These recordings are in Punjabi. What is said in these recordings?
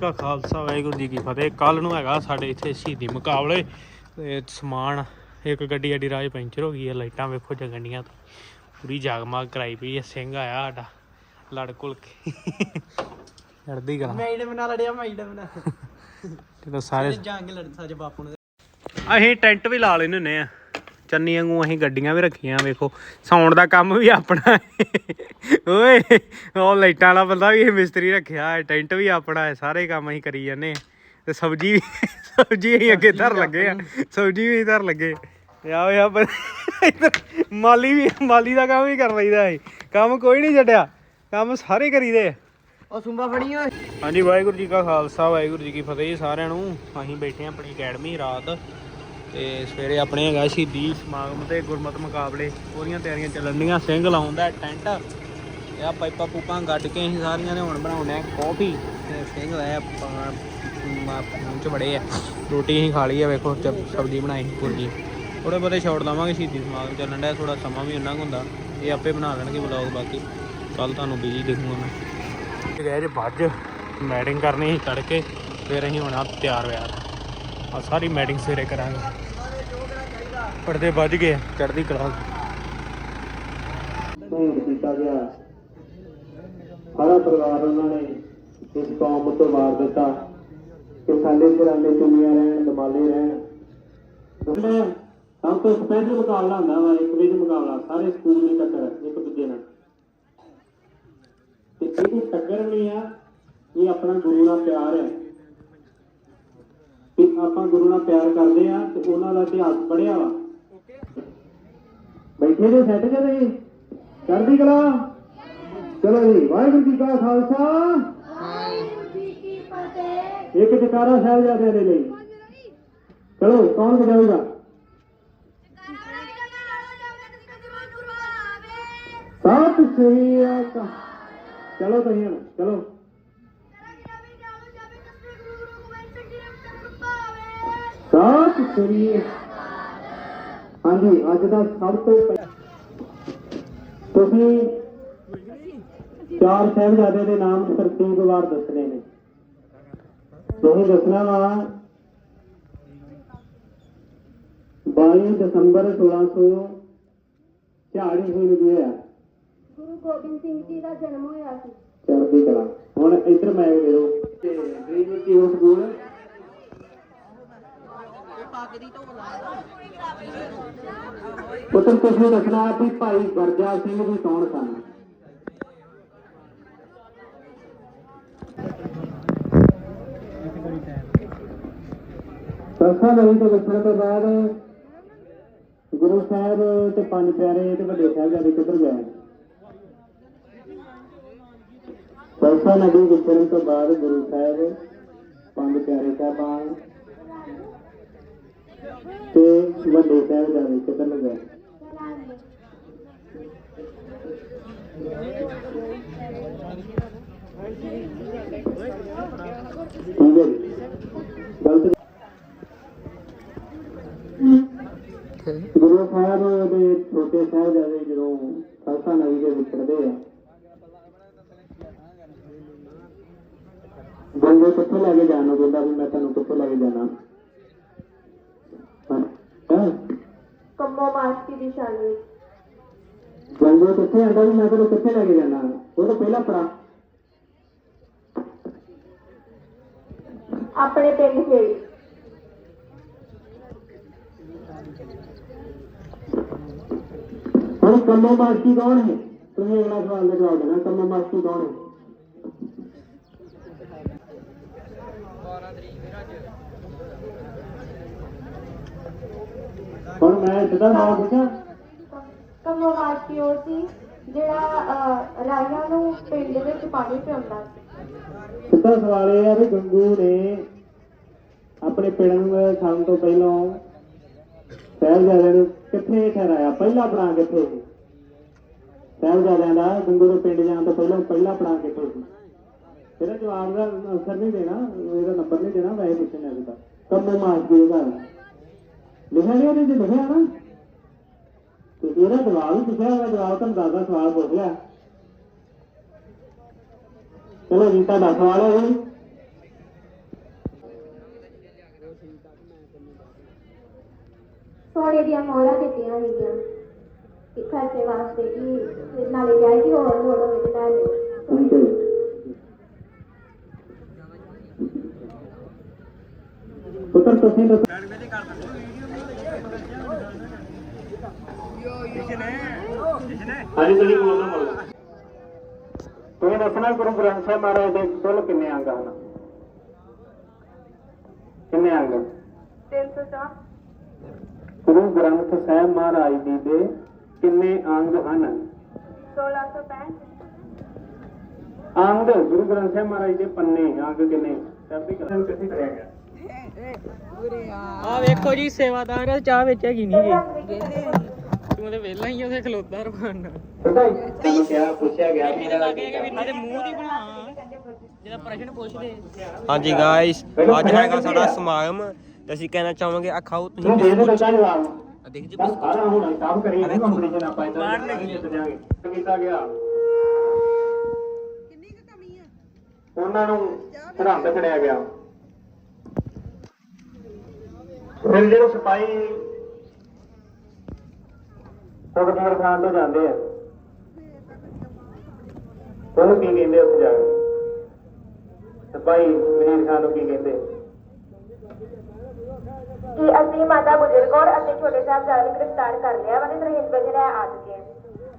ਕਾ ਖਾਲਸਾ ਵਾਹਿਗੁਰੂ ਜੀ ਕੀ ਫਤਿਹ। ਕੱਲ ਨੂੰ ਹੈਗਾ ਸਾਡੇ ਇੱਥੇ ਸ਼ਹੀਦੀ ਮੁਕਾਬਲੇ। ਤੇ ਸਮਾਨ ਇੱਕ ਗੱਡੀ ਅੱਡੀ ਰਾਜ ਪੈਂਚਰ ਹੋ ਗਈ ਹੈ ਲਾਈਟਾਂ ਵੇਖੋ ਜਗੰਡੀਆਂ ਤੋਂ। ਪੂਰੀ ਜਾਗਮਗ ਕਰਾਈ ਪਈ ਹੈ ਸਿੰਘ ਆਇਆ ਸਾਡਾ ਲੜ ਕੁਲ ਕੇ। ਲੜਦੀ ਕਰਾਂ। ਮੈਡਮ ਨਾਲ ਲੜਿਆ ਮੈਡਮ ਨਾਲ। ਤੇ ਤਾਂ ਸਾਰੇ ਜੰਗ ਲੜ ਸੱਜ ਬਾਪੂ ਨੇ ਅਸੀਂ ਟੈਂਟ ਵੀ ਲਾ ਲੈਨੇ ਹੁੰਨੇ ਆ ਚੰਨੀ ਵਾਂਗੂ ਅਸੀਂ ਗੱਡੀਆਂ ਵੀ ਰੱਖੀਆਂ ਵੇਖੋ। ਸਾਊਂਡ ਦਾ ਕੰਮ ਵੀ ਆਪਣਾ। ਓਏ ਉਹ ਲਾਈਟਾਂ ਵਾਲਾ ਬੰਦਾ ਵੀ ਇਹ ਮਿਸਤਰੀ ਰੱਖਿਆ ਹੈ ਟੈਂਟ ਵੀ ਆਪਣਾ ਹੈ ਸਾਰੇ ਕੰਮ ਅਸੀਂ ਕਰੀ ਜਾਂਦੇ। ਤੇ ਸਬਜੀ ਵੀ ਸਬਜੀ ਅਸੀਂ ਅੱਗੇ ਧਰ ਲੱਗੇ ਆ। ਸਬਜੀ ਵੀ ਧਰ ਲੱਗੇ। ਤੇ ਆਓ ਯਾ ਮਾਲੀ ਵੀ ਮਾਲੀ ਦਾ ਕੰਮ ਵੀ ਕਰ ਲਈਦਾ ਹੈ ਕੰਮ ਕੋਈ ਨਹੀਂ ਛੱਡਿਆ ਕੰਮ ਸਾਰੇ ਕਰੀਦੇ ਆ ਉਹ ਸੁੰਬਾ ਫੜੀ ਓਏ। ਹਾਂਜੀ ਵਾਹਿਗੁਰੂ ਜੀ ਕਾ ਖਾਲਸਾ ਵਾਹਿਗੁਰੂ ਜੀ ਕੀ ਫਤਿਹ ਸਾਰਿਆਂ ਨੂੰ। ਅਸੀਂ ਬੈਠੇ ਹਾਂ ਆਪਣੀ ਅਕੈਡਮੀ ਰਾਤ। ਤੇ ਸਵੇਰੇ ਆਪਣੇ ਹੈਗਾ ਸ਼ਹੀਦੀ ਸਮਾਗਮ ਤੇ ਗੁਰਮਤ ਮੁਕਾਬਲੇ, ਉਹਦੀਆਂ ਤਿਆਰੀਆਂ ਚੱਲਣ ਦੀਆਂ ਸਿੰਘ ਲਾਉਂਦਾ ਟੈਂਟ। ਤੇ ਆ ਪਾਈਪਾਂ ਪੂਪਾਂ ਗੱਡ ਕੇ ਅਸੀਂ ਸਾਰੀਆਂ ਨੇ ਹੁਣ ਬਣਾਉਣੇ ਆ ਕਾਫੀ। ਤੇ ਸਿੰਘ ਲਾਇਆ ਮੂੰਹ ਚ ਬੜੇ ਆ। ਰੋਟੀ ਅਸੀਂ ਖਾ ਲਈ ਆ, ਵੇਖੋ, ਚ- ਸਬਜ਼ੀ ਬਣਾਈ ਸੀ ਪੁਰਜੀ ਥੋੜੇ ਬਹੁਤੇ ਛੋੜ ਲਾਵਾਂਗੇ, ਸ਼ਹੀਦੀ ਸਮਾਗਮ ਚੱਲਣ ਦਾ ਥੋੜਾ ਸਮਾਂ ਵੀ ਉਹਨਾਂ ਕੁ ਹੁੰਦਾ। ਇਹ ਆਪੇ ਬਣਾ ਲੈਣਗੇ ਵਲੌਗ ਬਾਕੀ। ਕੱਲ ਤੁਹਾਨੂੰ ਬਿਜ਼ੀ ਦੇਖੂਗਾ ਮੈਂ। ਗਏ ਜੇ ਵੱਜ ਮੈਟਿੰਗ ਕਰਨੀ ਸੀ ਤੜਕੇ, ਫਿਰ ਅਸੀਂ ਹੁਣ ਆ ਤਿਆਰ ਵਿਆਰ ਆ ਸਾਰੀ ਮੈਡਿੰਗ ਸਵੇਰੇ ਕਰਾਂਗੇ। ਪਰਦੇ ਵੱਜ ਗਏ, ਚੜ੍ਹਦੀ ਕਲਾ। ਭੇਂਟ ਕੀਤਾ ਗਿਆ। ਸਾਰਾ ਪਰਿਵਾਰ ਉਹਨਾਂ ਨੇ ਇਸ ਕੌਮ ਤੋਂ ਵਾਰ ਦਿੱਤਾ ਕਿ ਸਾਡੇ ਘਰਾਂਦੇ ਚੁੰਮੀਆਂ ਰਹਿਣ ਦਮਾਲੇ ਰਹਿਣ। ਉਹਨੇ ਸਭ ਤੋਂ ਸਪੈਸ਼ਲ ਮੁਕਾਬਲਾ ਹੁੰਦਾ ਵਾ, ਇੱਕ ਵਿੱਚ ਮੁਕਾਬਲਾ, ਸਾਰੇ ਸਕੂਲ ਦੀ ਟੱਕਰ ਇੱਕ ਦੂਜੇ ਨਾਲ। ਤੇ ਇਹਦੀ ਟੱਕਰ ਨਹੀਂ ਆ, ਇਹ ਆਪਣਾ ਗੁਰੂ ਨਾਲ ਪਿਆਰ ਹੈ। ਕਿ ਆਪਾਂ ਗੁਰੂ ਨਾਲ ਪਿਆਰ ਕਰਦੇ ਆ ਤੇ ਉਹਨਾਂ ਦਾ ਇਤਿਹਾਸ ਪੜ੍ਹਿਆ ਵਾ। ਬੈਠੇ ਜੇ ਸੈੱਟ ਜੇ ਨਹੀਂ ਚੜ੍ਹਦੀ ਕਲਾ? ਚਲੋ ਜੀ, ਵਾਹਿਗੁਰੂ ਜੀ ਕਾ ਖਾਲਸਾ। ਇੱਕ ਜਕਾਰਾ ਸਾਹਿਬਜ਼ਾਦੇ ਦੇ ਲਈ। ਚਲੋ, ਕੌਣ ਵਜਾਊਗਾ? ਸਤਿ ਸ੍ਰੀ ਅਕਾਲ। ਚਲੋ ਤੁਸੀਂ, ਚਲੋ। ਸ੍ਰੀ ਹਾਂਜੀ ਅੱਜ ਦਾ ਸਭ ਤੋਂ ਤੁਸੀਂ ਚਾਰ ਸਾਹਿਬਜ਼ਾਦੇ ਦੇ ਨਾਮ ਤਰਤੀਬ ਵਾਰ ਦੱਸਣੇ ਨੇ। ਤੁਸੀਂ ਦੱਸਣਾ ਵਾ 22 ਦਸੰਬਰ 1600 ਝਾੜੀ ਹੋਈ ਨੂੰ ਹੋਇਆ? ਗੁਰੂ ਗੋਬਿੰਦ ਸਿੰਘ ਜੀ ਦਾ ਜਨਮ ਹੋਇਆ ਸੀ। ਚੜ੍ਹਦੀ ਕਲਾ। ਹੁਣ ਇੱਧਰ ਮੈਂ ਮਿਲੋ ਤੇ ਗ੍ਰੀਨ ਕੀ ਹੋ ਸਕੂਲ ਪੁੱਤਰ ਤੁਸੀਂ ਦੱਸਣਾ ਵੀ ਭਾਈ ਗਰਜਾ ਸਿੰਘ ਜੀ ਕੌਣ ਸਨ? ਸਰਸਾ ਨਵੀਂ ਤੋਂ ਦੱਸਣ ਤੋਂ ਬਾਅਦ ਗੁਰੂ ਸਾਹਿਬ ਤੇ ਪੰਜ ਪਿਆਰੇ ਤੇ ਵੱਡੇ ਸਾਹਿਬਜ਼ਾਦੇ ਕਿੱਧਰ ਗਏ? ਸਰਸਾ ਨਦੀ ਵਿਚਰਨ ਤੋਂ ਬਾਅਦ ਗੁਰੂ ਸਾਹਿਬ ਪੰਜ ਪਿਆਰੇ ਸਾਹਿਬਾਨ ਤੇ ਵੱਡੇ ਸਾਹਿਬਜ਼ਾਦੇ ਕਿੱਧਰ ਗਏ ਠੀਕ ਹੈ ਗਲਤ ਗੁਰੂ ਸਾਹਿਬ ਦੇ ਛੋਟੇ ਸਾਹਿਬਜ਼ਾਦੇ ਜਦੋਂ ਸਰਸਾ ਨਦੀ ਦੇ ਵਿਚਰਦੇ ਆ ਬੰਦੇ ਕਿੱਥੇ ਲੈ ਕੇ ਜਾਣਾ? ਕਹਿੰਦਾ ਵੀ ਮੈਂ ਤੁਹਾਨੂੰ ਕਿੱਥੇ ਲੈ ਕੇ ਜਾਣਾ? ਕੰਮੋ ਮਾਸ ਦੀ ਦਿਸ਼ਾ ਵਿੱਚ ਬੰਦੇ ਕਿੱਥੇ ਆਂਦਾ ਵੀ ਮੈਂ ਤੈਨੂੰ ਕਿੱਥੇ ਲੈ ਕੇ ਜਾਣਾ? ਉਹ ਤਾਂ ਪਹਿਲਾਂ ਪੜਾ ਆਪਣੇ ਪਿੰਡ ਖੇੜੀ ਹੁਣ ਕੰਮੋ ਮਾਸੀ ਕੌਣ ਹੈ? ਤੁਸੀਂ ਅਗਲਾ ਸਵਾਲ ਦਾ ਜਵਾਬ ਦੇਣਾ ਕੰਮੋ ਮਾਸੀ ਕੌਣ ਹੈ? ਹੁਣ ਮੈਂ ਸਿੱਧਾ ਨਾਮ ਪੁੱਛਾਂ ਕੰਮੋ ਮਾਸ ਦੀ ਉਹ ਸੀ? ਜਿਹੜਾ ਅਹ, ਨੂੰ ਪਿੰਡ ਵਿੱਚ ਪਾਣੀ ਪਿਆਉਂਦਾ ਸੀ। ਸਿੱਧਾ ਸਵਾਲ ਇਹ ਹੈ ਵੀ ਗੰਗੂ ਨੇ ਆਪਣੇ ਪਿੰਡ ਨੂੰ ਖਾਣ ਤੋਂ ਪਹਿਲਾਂ ਸਾਹਿਬਜ਼ਾਦਿਆਂ ਨੂੰ ਕਿੱਥੇ ਠਹਿਰਾਇਆ? ਪਹਿਲਾ ਪੜਾਅ ਕਿੱਥੇ ਸੀ? ਸਾਹਿਬਜ਼ਾਦਿਆਂ ਦਾ ਗੰਗੂ ਦੇ ਪਿੰਡ ਜਾਣ ਤੋਂ ਪਹਿਲਾਂ ਪਹਿਲਾ ਪੜਾਅ ਕਿੱਥੇ ਸੀ? ਇਹਦਾ ਜਵਾਬ ਦਾ ਅਸਰ ਨਹੀਂ ਦੇਣਾ ਇਹਦਾ ਨੰਬਰ ਨਹੀਂ ਦੇਣਾ ਵੈਸੇ ਪੁੱਛਣਾ ਇਹਦਾ ਕੰਮੇ ਮਾਸ ਦੀ। ਇਹਦਾ ਲਿਖਿਆ ਨਹੀਂ ਉਹਦੇ ਲਿਖਿਆ ਨਾ? ਤੇ ਇਹਦਾ ਜਵਾਬ ਹੀ ਲਿਖਿਆ ਹੋਇਆ ਜਵਾਬ ਤੁਹਾਨੂੰ ਦਾਦਾ ਸਵਾਲ ਪੁੱਛ ਲਿਆ ਚਲੋ ਜੀ ਤੁਹਾਡਾ ਸਵਾਲ ਹੈ ਜੀ। ਸੋਨੇ ਦੀਆਂ ਮੋਹਰਾਂ ਦਿੱਤੀਆਂ ਗਈਆਂ। ਕਿ ਖਰਚੇ ਵਾਸਤੇ ਕਿ ਨਾਲੇ ਜਾਈ ਕਿ ਹੋਰ ਹੋਰ ਮੇਰੇ ਨਾਲ ਪੁੱਤਰ ਤੁਸੀਂ ਦੱਸੋ। ਹਾਂਜੀ ਤੁਸੀਂ ਬੋਲੋ ਬੋਲੋ। ਤੁਸੀਂ ਦੱਸਣਾ ਗੁਰੂ ਗ੍ਰੰਥ ਸਾਹਿਬ ਮਹਾਰਾਜ ਦੇ ਕੁੱਲ ਕਿੰਨੇ ਅੰਗ ਹਨ? ਕਿੰਨੇ ਅੰਗ? 304 ਗੁਰੂ ਗ੍ਰੰਥ ਸਾਹਿਬ ਮਹਾਰਾਜ ਜੀ ਦੇ ਕਿੰਨੇ ਅੰਗ ਹਨ? 1665 ਅੰਗ ਗੁਰੂ ਗ੍ਰੰਥ ਸਾਹਿਬ ਮਹਾਰਾਜ ਦੇ ਪੰਨੇ ਅੰਗ ਕਿੰਨੇ? ਚੜ੍ਹਦੀ ਕਲਾ ਨੂੰ ਕਿੱਥੇ ਕਰਿਆ ਗਿਆ ਆ ਵੇਖੋ ਜੀ ਸੇਵਾਦਾਰ ਚਾਹ ਵਿੱਚ ਹੈਗੀ ਨਹੀਂ ਜੀ। ਤੂੰ ਤੇ ਵੇਲਾ ਹੀ ਉੱਥੇ ਖਲੋਤਾ ਰਵਾਨ ਤੁਹਾਨੂੰ ਕਿਹਾ ਪੁੱਛਿਆ ਗਿਆ ਵੀ ਇਹਦਾ ਲੱਗੇ ਕਿ ਵੀਰ ਦੇ ਮੂੰਹ ਦੀ ਬਣਾ। ਜਿਹਦਾ ਪ੍ਰਸ਼ਨ ਪੁੱਛਦੇ। ਹਾਂਜੀ ਗਾਇਸ ਅੱਜ ਹੈਗਾ ਸਾਡਾ ਸਮਾਗਮ ਤੇ ਅਸੀਂ ਕਹਿਣਾ ਚਾਹਾਂਗੇ ਆ ਖਾਓ ਤੂੰ ਦੇ ਦੇ ਬੱਚਾ ਜਵਾਬ। ਆ ਦੇਖ ਜੀ ਬਸ ਸਾਰਾ ਹੁਣ ਕੰਮ ਕਰੀ ਕੰਪੀਟੀਸ਼ਨ ਆਪਾਂ ਇਦਾਂ ਨਹੀਂ। ਜਿੱਤ ਜਾਾਂਗੇ। ਕੀਤਾ ਗਿਆ। ਕਿੰਨੀ ਕੁ ਕਮੀ ਆ? ਉਹਨਾਂ ਨੂੰ ਸਰਹੰਦ ਖੜਿਆ ਗਿਆ। ਫਿਰ ਜਿਹੜੇ ਸਿਪਾਹੀ ਸੁਖਦੇਵ ਖਾਨ ਤੋਂ ਜਾਂਦੇ ਆ। ਉਹਨੂੰ ਕੀ ਕਹਿੰਦੇ ਉੱਥੇ ਜਾ ਕੇ? ਸਿਪਾਹੀ ਮਨੀਰ ਖਾਨ ਨੂੰ ਕੀ ਕਹਿੰਦੇ? ਕਿ ਅਸੀਂ ਮਾਤਾ ਗੁਜਰ ਕੌਰ ਅਤੇ ਛੋਟੇ ਸਾਹਿਬਜ਼ਾਦੇ ਨੂੰ ਗ੍ਰਿਫਤਾਰ ਕਰ ਲਿਆ ਵਾ ਤੇ ਤਰਹਿੰਦ ਵਜੇ ਲੈ ਆ ਚੁੱਕੇ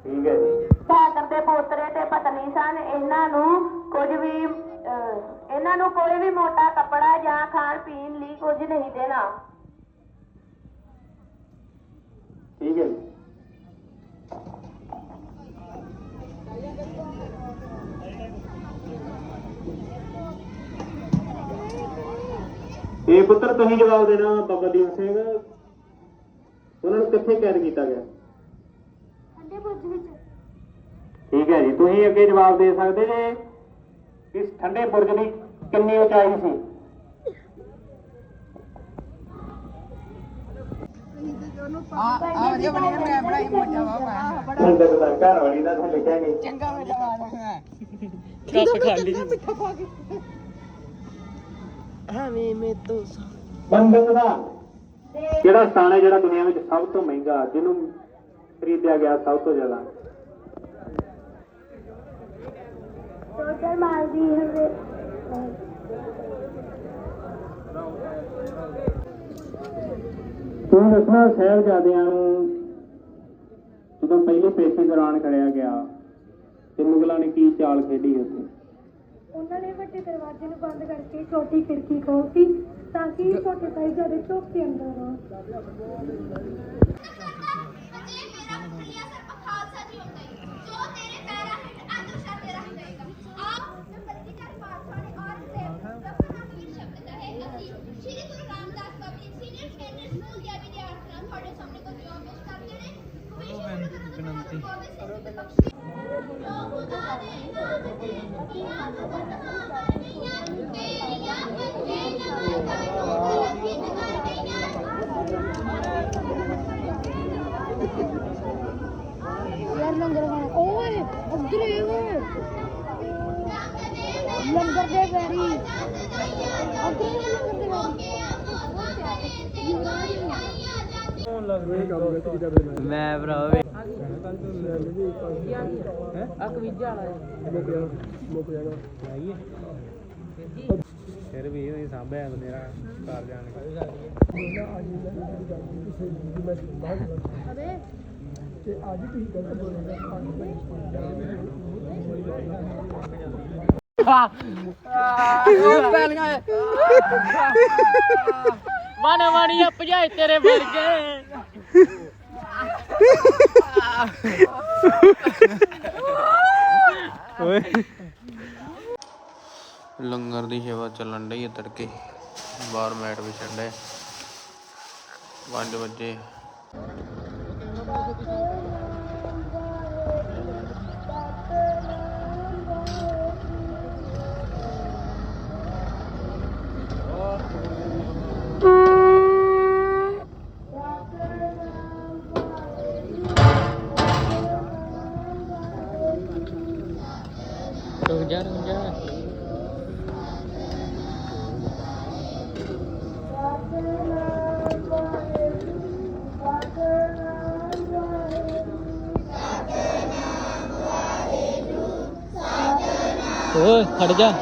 ਠੀਕ ਹੈ ਜੀ। ਬਹਾਦਰ ਦੇ ਪੋਤਰੇ ਤੇ ਪਤਨੀ ਸਨ। ਇਹਨਾਂ ਨੂੰ ਕੁਝ ਵੀ ਅਹ, ਇਹਨਾਂ ਨੂੰ ਕੋਈ ਵੀ ਮੋਟਾ ਕੱਪੜਾ ਜਾਂ ਖਾਣ ਪੀਣ ਲਈ ਕੁਝ ਨਹੀਂ ਦੇਣਾ। ਠੀਕ ਹੈ ਜੀ। ਇਹ ਪੁੱਤਰ ਤੁਸੀਂ ਜਵਾਬ ਦੇਣਾ ਬਾਬਾ ਦੀਪ ਸਿੰਘ। ਉਹਨਾਂ ਨੂੰ ਕਿੱਥੇ ਕੈਦ ਕੀਤਾ ਗਿਆ? ਬੁਰਜ ਵਿੱਚ। ਠੀਕ ਹੈ ਜੀ ਤੁਸੀਂ ਅੱਗੇ ਜਵਾਬ ਦੇ ਸਕਦੇ ਜੇ ਇਸ ਠੰਡੇ ਬੁਰਜ ਦੀ ਕਿੰਨੀ ਉਚਾਈ ਸੀ? ਆ ਜੇ ਬਣਿਆ ਮੈਂ ਬੜਾ ਹੀ ਮੋਟਾ ਵਾ ਠੰਡੇ ਦਾ ਘਰ ਵਾਲੀ ਦਾ ਤਾਂ ਲਿਖਿਆ ਨਹੀਂ। ਚੰਗਾ ਮੈਂ ਜਵਾਬ। ਹੈ ਕੱਪ ਖਾਲੀ ਹਾਂ ਮੈਂ ਤੋਂ ਬੰਦਕ ਦਾ ਕਿਹੜਾ ਸਥਾਨ ਹੈ ਜਿਹੜਾ ਦੁਨੀਆ ਵਿੱਚ ਸਭ ਤੋਂ ਮਹਿੰਗਾ ਜਿਹਨੂੰ ਖਰੀਦਿਆ ਗਿਆ ਸਭ ਤੋਂ ਜ਼ਿਆਦਾ? ਟੋਟਲ ਮਾਲ ਦੀ ਹਵੇ ਤੂੰ ਦੱਸਣਾ ਸਾਹਿਬਜ਼ਾਦਿਆਂ ਨੂੰ ਜਦੋਂ ਪਹਿਲੇ ਪੇਸ਼ੇ ਦੌਰਾਨ ਖੜਿਆ ਗਿਆ ਤੇ ਮੁਗਲਾਂ ਨੇ ਕੀ ਚਾਲ ਖੇਡੀ ਉੱਥੇ? ਉਹਨਾਂ ਨੇ ਵੱਡੇ ਦਰਵਾਜ਼ੇ ਨੂੰ ਬੰਦ ਕਰਕੇ ਛੋਟੀ ਖਿੜਕੀ ਖੋਲ੍ਹਤੀ ਤਾਂ ਕਿ ਛੋਟੇ ਸਾਹਿਬਜ਼ਾਦੇ ਚੁੱਪ ਕੇ ਅੰਦਰ ਹੈ ਤੁਹਾਡੇ ਸਾਹਮਣੇ ਕੁਝ ਜਵਾਬ ਪੇਸ਼ ਨੇ ਬਖਸ਼ੀ ਯਾਰ ਲੰਗਰ ਖਾਣਾ। ਓਏ ਉਧਰ ਏ ਓਏ। ਲੰਗਰ ਦੇ ਬੈਰੀ ਉਧਰ ਲੰਗਰ ਦੇ ਬੈਰੀ ਮੈਂ ਭਰਾ ਵੇ। ਆ ਕਵੀਜਾ ਵਾਲਾ ਫਿਰ ਵੀ ਇਹ ਸਾਂਭਿਆ ਮੇਰਾ ਘਰ ਜਾਣ ਕੇ। ਮਨ ਮਾਣੀਆ ਭਜਾਏ ਤੇਰੇ ਵਰਗੇ। ਓਏ। ਲੰਗਰ ਦੀ ਸੇਵਾ ਚੱਲਣ ਡਈ ਹੈ ਤੜਕੇ। ਬਾਹਰ ਮੈਟ ਵਿਛਣ ਡੇ 5 ਵਜੇ। ਓਏ ਖੜ ਜਾ।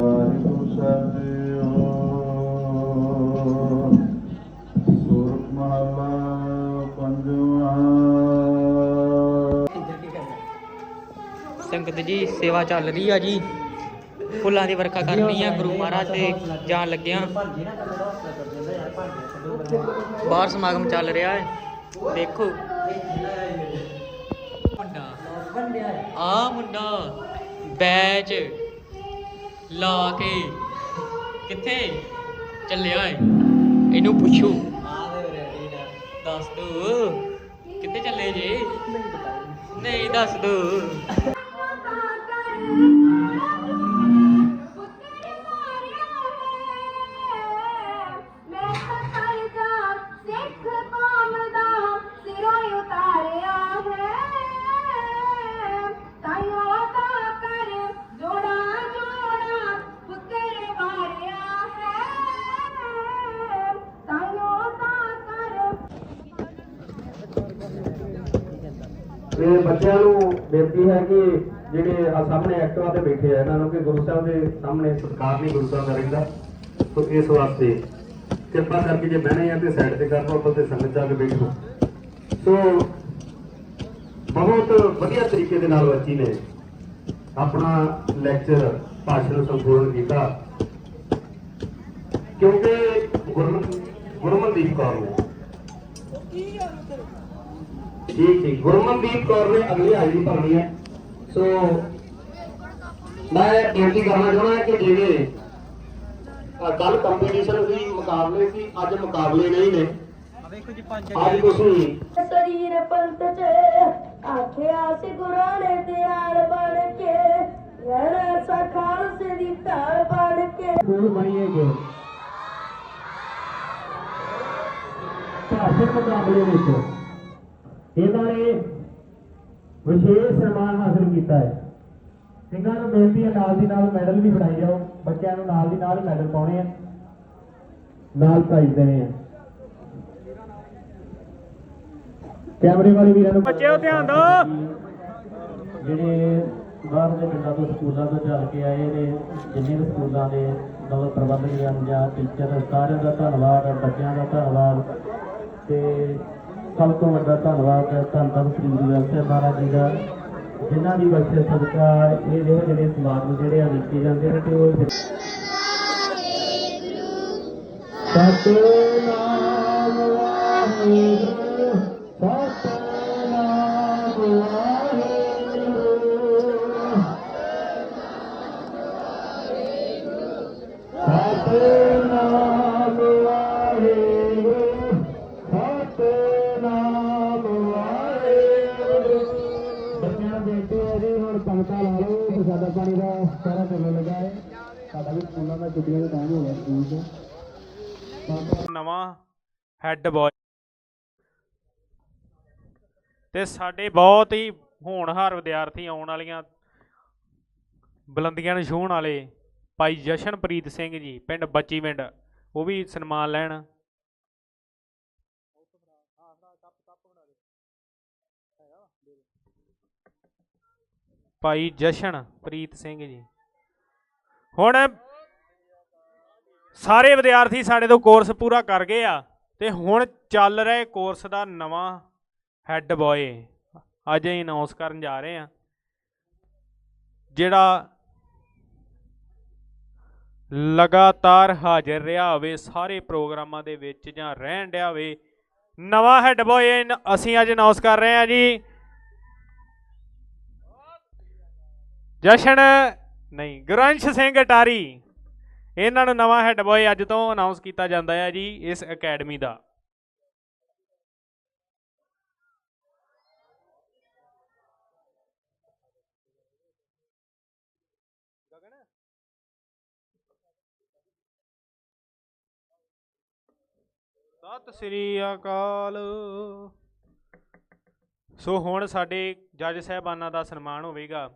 ਵਾਹਿਗੁਰੂ ਸਾਹਿਬੋ ਸੂਰਤ ਮਹਲਾ ਪੰਜਵਾ। ਸੰਗਤ ਜੀ ਸੇਵਾ ਚੱਲ ਰਹੀ ਆ ਜੀ। ਫੁੱਲਾਂ ਦੀ ਵਰਖਾ ਕਰਨੀ ਆ ਗੁਰੂ ਮਹਾਰਾਜ ਤੇ ਜਾਣ ਲੱਗਿਆ। ਬਾਹਰ ਸਮਾਗਮ ਚੱਲ ਰਿਹਾ ਹੈ। ਦੇਖੋ। ਮੁੰਡਾ। ਆ ਮੁੰਡਾ। ਬੈਚ ਲਾ ਕੇ ਕਿੱਥੇ ਚੱਲਿਆ ਏ ਇਹਨੂੰ ਪੁੱਛੋ। ਦੱਸ ਦੋ। ਕਿੱਥੇ ਚੱਲੇ ਜੇ? ਨਹੀਂ ਦੱਸ ਦੋ। ਬੱਚਿਆਂ ਨੂੰ ਬੇਨਤੀ ਹੈ ਕਿ ਜਿਹੜੇ ਆ ਸਾਹਮਣੇ ਐਕਟਿਵਾ ਤੇ ਬੈਠੇ ਆ, ਇਹਨਾਂ ਨੂੰ ਕਿ ਗੁਰੂ ਸਾਹਿਬ ਦੇ ਸਾਹਮਣੇ ਸਤਿਕਾਰ ਨਹੀਂ ਗੁਰੂ ਸਾਹਿਬ ਦਾ ਰਹਿੰਦਾ। ਸੋ ਇਸ ਵਾਸਤੇ ਕਿਰਪਾ ਕਰਕੇ ਜੇ ਬਹਿਣੇ ਆ ਤੇ ਸਾਈਡ ਤੇ ਕਰ ਲਓ, ਉੱਪਰ ਤੇ ਸੰਗਤ ਜਾ ਕੇ ਬੈਠੋ। ਸੋ ਬਹੁਤ ਵਧੀਆ ਤਰੀਕੇ ਦੇ ਨਾਲ ਬੱਚੀ ਨੇ ਆਪਣਾ ਲੈਕਚਰ ਭਾਸ਼ਣ ਸੰਪੂਰਨ ਕੀਤਾ। ਕਿਉਂਕਿ ਗੁਰਮਨ ਗੁਰਮਨਦੀਪ ਕੌਰ ਨੂੰ ਠੀਕ ਠੀਕ ਗੁਰਮਨਦੀਪ ਕੌਰ ਨੇ ਅਗਲੀ ਹਾਜ਼ਰੀ ਭਰਨੀ ਹੈ ਸੋ ਮੈਂ ਬੇਨਤੀ ਕਰਨਾ ਚਾਹੁੰਦਾ ਕਿ ਜਿਹੜੇ ਕੱਲ ਕੰਪੀਟੀਸ਼ਨ ਸੀ ਮੁਕਾਬਲੇ ਸੀ ਅੱਜ ਮੁਕਾਬਲੇ ਨਹੀਂ ਨੇ ਅੱਜ ਤੁਸੀਂ ਸਰੀਰ ਪੰਤ ਚ ਆਖਿਆ ਸੀ ਗੁਰਾਂ ਨੇ ਦਿਆਲ ਬਣ ਕੇ ਰਹਿਣਾ ਸਾ ਖਾਲਸੇ ਦੀ ਢਾਲ ਬਣ ਕੇ ਸਕੂਲ ਬਣੀਏਗੇ ਭਾਸ਼ਣ ਮੁਕਾਬਲੇ ਵਿੱਚ ਇਹਨਾਂ ਨੇ ਵਿਸ਼ੇਸ਼ ਸਨਮਾਨ ਹਾਸਲ ਕੀਤਾ ਹੈ। ਸਿੰਘਾਂ ਨੂੰ ਬੇਨਤੀ ਹੈ ਨਾਲ ਦੀ ਨਾਲ ਮੈਡਲ ਵੀ ਫੜਾਈ ਜਾਓ। ਬੱਚਿਆਂ ਨੂੰ ਨਾਲ ਦੀ ਨਾਲ ਮੈਡਲ ਪਾਉਣੇ ਆ। ਨਾਲ ਪ੍ਰਾਈਜ਼ ਦੇਣੇ ਆ। ਕੈਮਰੇ ਵਾਲੇ ਵੀਰਾਂ ਨੂੰ ਬੱਚਿਓ ਧਿਆਨ ਦਿਓ ਜਿਹੜੇ ਬਾਹਰ ਦੇ ਪਿੰਡਾਂ ਤੋਂ ਸਕੂਲਾਂ ਤੋਂ ਚੱਲ ਕੇ ਆਏ ਨੇ ਜਿੰਨੇ ਵੀ ਸਕੂਲਾਂ ਦੇ ਨਵੇਂ ਪ੍ਰਬੰਧਕ ਜਾਂ ਟੀਚਰ ਸਾਰਿਆਂ ਦਾ ਧੰਨਵਾਦ ਬੱਚਿਆਂ ਦਾ ਧੰਨਵਾਦ। ਤੇ ਸਭ ਤੋਂ ਵੱਡਾ ਧੰਨਵਾਦ ਹੈ ਧੰਨ ਧੰਨ ਸ੍ਰੀ ਗੁਰੂ ਗ੍ਰੰਥ ਸਾਹਿਬ ਮਹਾਰਾਜ ਜੀ ਦਾ ਜਿਨ੍ਹਾਂ ਦੀ ਬਖਸ਼ਿਸ਼ ਸਦਕਾ ਇਹ ਜਿਹੇ ਜਿਹੜੇ ਸਮਾਗਮ ਜਿਹੜੇ ਆ ਲਿਖੇ ਜਾਂਦੇ ਨੇ ਤੇ ਉਹ ਸਤਨਾਮ ਵਾਹਿਗੁਰੂ। ਸਾਡਾ ਵੀ ਸਕੂਲਾਂ ਦਾ ਛੁੱਟੀਆਂ ਦਾ ਟਾਈਮ ਹੋ ਗਿਆ ਸਕੂਲ ਤੋਂ। ਨਵਾਂ ਹੈੱਡ ਬॉय ਤੇ ਸਾਡੇ ਬਹੁਤ ਹੀ ਹੋਣਹਾਰ ਵਿਦਿਆਰਥੀ ਆਉਣ ਵਾਲੀਆਂ ਬੁਲੰਦੀਆਂ ਨੂੰ ਛੂਹਣ ਵਾਲੇ ਭਾਈ ਜਸ਼ਨਪ੍ਰੀਤ ਸਿੰਘ ਜੀ, ਪਿੰਡ ਬੱਚੀ ਪਿੰਡ, ਉਹ ਵੀ ਸਨਮਾਨ ਲੈਣ। ਭਾਈ ਜਸ਼ਨਪ੍ਰੀਤ ਸਿੰਘ ਜੀ। ਹੁਣ ਸਾਰੇ ਵਿਦਿਆਰਥੀ ਸਾਡੇ ਤੋਂ ਕੋਰਸ ਪੂਰਾ ਕਰ ਗਏ ਆ ਤੇ ਹੁਣ ਚੱਲ ਰਹੇ ਕੋਰਸ ਦਾ ਨਵਾਂ ਹੈੱਡ ਬॉय ਅੱਜ ਅਸੀਂ ਅਨਾਉਂਸ ਕਰਨ ਜਾ ਰਹੇ ਆ, ਜਿਹੜਾ ਲਗਾਤਾਰ ਹਾਜ਼ਰ ਰਿਹਾ ਹੋਵੇ, ਸਾਰੇ ਪ੍ਰੋਗਰਾਮਾਂ ਦੇ ਵਿੱਚ ਜਾਂ ਰਹਿਣ ਡਿਆ ਹੋਵੇ, ਨਵਾਂ ਹੈੱਡ ਬॉय ਅਸੀਂ ਅੱਜ ਅਨਾਉਂਸ ਕਰ ਰਹੇ ਆ ਜੀ। ਜਸ਼ਨ ਨਹੀਂ ਗੁਰੰਸ਼ ਸਿੰਘ ਅਟਾਰੀ। ਇਹਨਾਂ ਨੂੰ ਨਵਾਂ ਹੈੱਡ ਬॉय ਅੱਜ ਤੋਂ ਅਨਾਉਂਸ ਕੀਤਾ ਜਾਂਦਾ ਹੈ ਜੀ, ਇਸ ਅਕੈਡਮੀ ਦਾ। ਸਤਿ ਸ੍ਰੀ ਅਕਾਲ। ਸੋ ਹੁਣ ਸਾਡੇ ਜੱਜ ਸਹਿਬਾਨਾਂ ਦਾ ਸਨਮਾਨ ਹੋਵੇਗਾ।